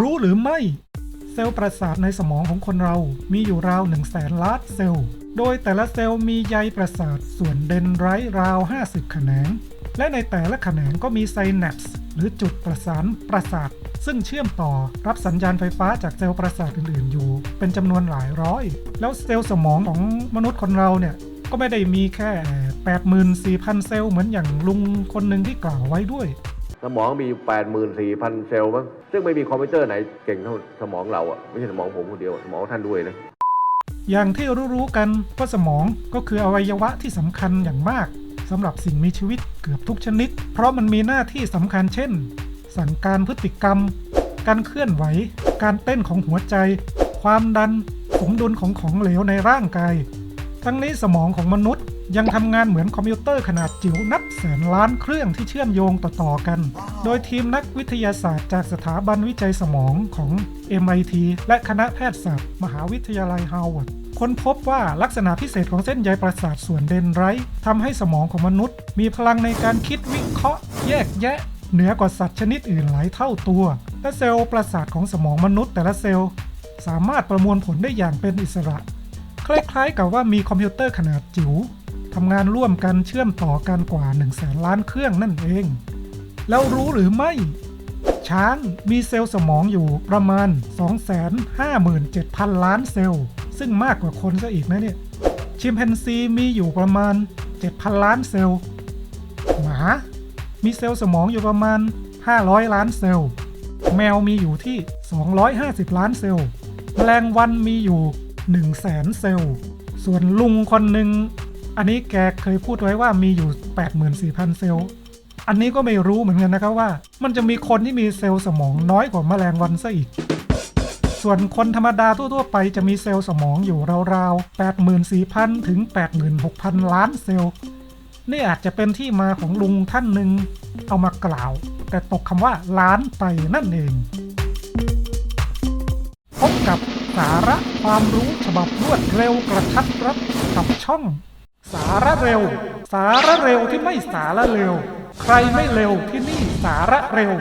รู้หรือไม่ เซลล์ประสาทในสมองของคนเรามีอยู่ราว1 0 0 0 0แสนล้านเซลล์ โดยแต่ละเซลล์มีใยประสาทส่วนเดนไรต์ราว 50 แขนง และในแต่ละแขนงก็มีไซแนปส์หรือจุดประสานประสาท ซึ่งเชื่อมต่อรับสัญญาณไฟฟ้าจากเซลล์ประสาทอื่นๆอยู่ เป็นจำนวนหลายร้อย แล้วเซลล์สมองของมนุษย์คนเราเนี่ยก็ไม่ได้มีแค่ 84,000 เซลล์เหมือนอย่างลุงคนหนึ่งที่กล่าวไว้ด้วย สมองมีอยู่84,000เซลล์มั้งซึ่งไม่มีคอมพิวเตอร์ไหนเก่งเท่าสมองเราอะไม่ใช่สมองผมคนเดียวสมองท่านด้วยนะอย่างที่รู้ๆกันว่าสมองก็คืออวัยวะที่สำคัญอย่างมากสำหรับสิ่งมีชีวิตเกือบทุกชนิด เพราะมันมีหน้าที่สำคัญเช่น สั่งการพฤติกรรม การเคลื่อนไหว การเต้นของหัวใจ ความดัน สมดุลของของเหลวในร่างกาย ทั้งนี้สมองของมนุษย์ ยังทำงานเหมือนคอมพิวเตอร์ขนาดจิ๋วนับแสนล้านเครื่องที่เชื่อมโยงต่อ ๆ กัน โดยทีมนักวิทยาศาสตร์จากสถาบันวิจัยสมองของ MIT และคณะแพทยศาสตร์ มหาวิทยาลัยฮาวาร์ดค้นพบว่าลักษณะพิเศษของเส้นใยประสาทส่วนเดนไรต์ทำให้สมองของมนุษย์ มีพลังในการคิดวิเคราะห์ แยกแยะ เหนือกว่าสัตว์ชนิดอื่นหลายเท่าตัว และเซลล์ประสาทของสมองมนุษย์แต่ละเซลล์ สามารถประมวลผลได้อย่างเป็นอิสระ คล้ายๆกับว่ามีคอมพิวเตอร์ขนาดจิ๋ว ทำงานร่วมกันเชื่อมต่อกันกว่า 1 0 0 0 0แสนล้านเครื่องนั่นเอง แล้วรู้หรือไม่ ช้างมีเซลล์สมองอยู่ประมาณ 257,000 ล้านเซลล์ ซึ่งมากกว่าคนซะอีกนะเนี่ย ชิมแปนซีมีอยู่ประมาณ 7,000 ล้านเซลล์ หมา มีเซลล์สมองอยู่ประมาณ 500 ล้านเซลล์ แมวมีอยู่ที่ 250 ล้านเซลล์ แมลงวันมีอยู่ 1 0 0 0 0แสนเซลล์ ส่วนลุงคนหนึ่ง อันนี้แกเคยพูดไว้ว่ามีอยู่ 84,000 เซลล์ อันนี้ก็ไม่รู้เหมือนกันนะครับว่า มันจะมีคนที่มีเซลล์สมองน้อยกว่าแมลงวันซะอีก ส่วนคนธรรมดาทั่วๆไปจะมีเซลล์สมองอยู่ราวๆ 84,000 ถึง 86,000 ล้านเซลล์ นี่อาจจะเป็นที่มาของลุงท่านหนึ่งเอามากล่าว แต่ตกคำว่าล้านไปนั่นเอง พบกับสาระความรู้ฉบับรวดเร็วกระทัดรัดกับช่อง สาระเร็ว สาระเร็วที่ไม่สาระเร็ว ใครไม่เร็วที่นี่สาระเร็ว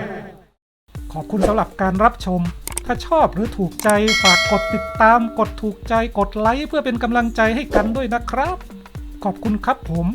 ขอบคุณสำหรับการรับชม ถ้าชอบหรือถูกใจฝากกดติดตาม กดถูกใจกดไลค์เพื่อเป็นกำลังใจให้กันด้วยนะครับ ขอบคุณครับผม